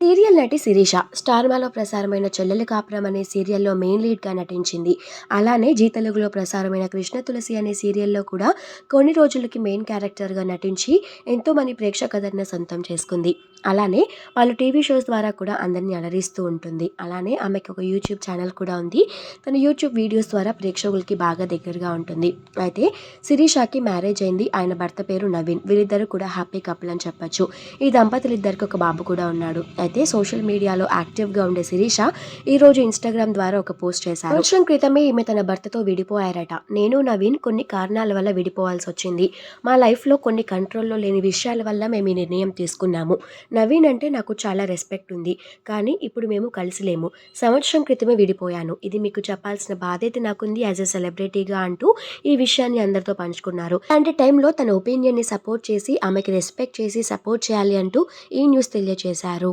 Serial నటి శిరీష స్టార్మాలో ప్రసారమైన చెల్లెలు కాపురం అనే సీరియల్లో మెయిన్ లీడ్గా నటించింది. అలానే జీ తెలుగులో ప్రసారమైన కృష్ణ తులసి అనే సీరియల్లో కూడా కొన్ని రోజులకి మెయిన్ క్యారెక్టర్గా నటించి ఎంతోమంది ప్రేక్షకదరణ సొంతం చేసుకుంది. అలానే వాళ్ళు టీవీ షోస్ ద్వారా కూడా అందరినీ అలరిస్తూ ఉంటుంది. అలానే ఆమెకు ఒక యూట్యూబ్ ఛానల్ కూడా ఉంది. తన యూట్యూబ్ వీడియోస్ ద్వారా ప్రేక్షకులకి బాగా దగ్గరగా ఉంటుంది. అయితే శిరీషకి మ్యారేజ్ అయింది. ఆయన భర్త పేరు నవీన్. వీరిద్దరు కూడా హ్యాపీ కపుల్ అని చెప్పొచ్చు. ఈ దంపతులు ఇద్దరికి ఒక బాబు కూడా ఉన్నాడు. అయితే సోషల్ మీడియాలో యాక్టివ్గా ఉండే శిరీష ఈ రోజు ఇన్స్టాగ్రామ్ ద్వారా ఒక పోస్ట్ చేశారు. సంవత్సరం క్రితమే ఈమె తన భర్తతో విడిపోయారట. నేను నవీన్ కొన్ని కారణాల వల్ల విడిపోవాల్సి వచ్చింది. మా లైఫ్లో కొన్ని కంట్రోల్లో లేని విషయాల వల్ల మేము ఈ నిర్ణయం తీసుకున్నాము. నవీన్ అంటే నాకు చాలా రెస్పెక్ట్ ఉంది. కానీ ఇప్పుడు మేము కలిసి లేము. సంవత్సరం క్రితమే విడిపోయాను. ఇది మీకు చెప్పాల్సిన బాధ్యత నాకుంది యాజ్ ఎ సెలబ్రిటీగా అంటూ ఈ విషయాన్ని అందరితో పంచుకున్నారు. అలాంటి టైంలో తన ఒపీనియన్ని సపోర్ట్ చేసి ఆమెకి రెస్పెక్ట్ చేసి సపోర్ట్ చేయాలి అంటూ ఈ న్యూస్ తెలియజేశారు